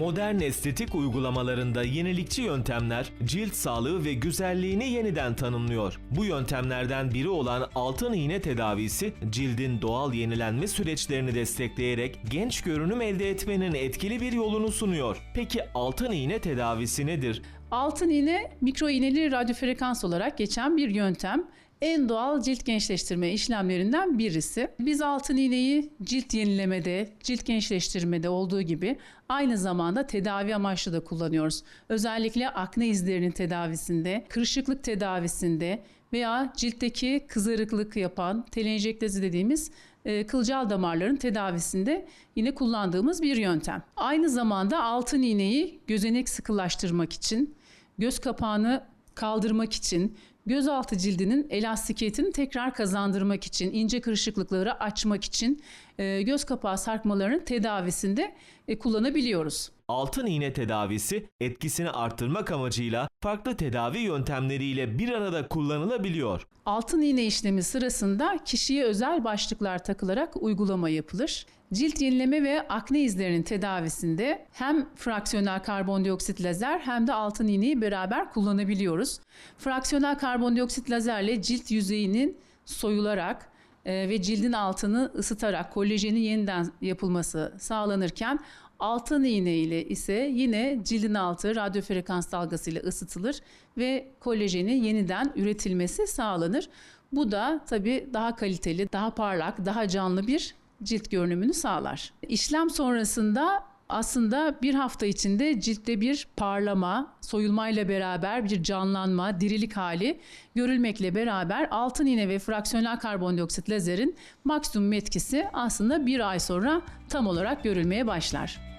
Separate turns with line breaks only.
Modern estetik uygulamalarında yenilikçi yöntemler cilt sağlığı ve güzelliğini yeniden tanımlıyor. Bu yöntemlerden biri olan altın iğne tedavisi cildin doğal yenilenme süreçlerini destekleyerek genç görünüm elde etmenin etkili bir yolunu sunuyor. Peki altın iğne tedavisi nedir?
Altın iğne mikro iğneli radyo frekans olarak geçen bir yöntem. En doğal cilt gençleştirme işlemlerinden birisi. Biz altın iğneyi cilt yenilemede, cilt gençleştirmede olduğu gibi aynı zamanda tedavi amaçlı da kullanıyoruz. Özellikle akne izlerinin tedavisinde, kırışıklık tedavisinde veya ciltteki kızarıklık yapan telenjektezi dediğimiz e, kılcal damarların tedavisinde yine kullandığımız bir yöntem. Aynı zamanda altın iğneyi gözenek sıkılaştırmak için, göz kapağını kaldırmak için, gözaltı cildinin elastikiyetini tekrar kazandırmak için, ince kırışıklıkları açmak için e, göz kapağı sarkmalarının tedavisinde e, kullanabiliyoruz.
Altın iğne tedavisi etkisini arttırmak amacıyla farklı tedavi yöntemleriyle bir arada kullanılabiliyor.
Altın iğne işlemi sırasında kişiye özel başlıklar takılarak uygulama yapılır. Cilt yenileme ve akne izlerinin tedavisinde hem fraksiyonel karbondioksit lazer hem de altın iğneyi beraber kullanabiliyoruz. Fraksiyonel karbondioksit lazerle cilt yüzeyinin soyularak e, ve cildin altını ısıtarak kolajenin yeniden yapılması sağlanırken altın iğne ile ise yine cildin altı radyo frekans dalgasıyla ısıtılır ve kolajenin yeniden üretilmesi sağlanır. Bu da tabii daha kaliteli, daha parlak, daha canlı bir cilt görünümünü sağlar. İşlem sonrasında aslında bir hafta içinde ciltte bir parlama, soyulmayla beraber bir canlanma, dirilik hali görülmekle beraber altın iğne ve fraksiyonel karbondioksit lazerin maksimum etkisi aslında bir ay sonra tam olarak görülmeye başlar.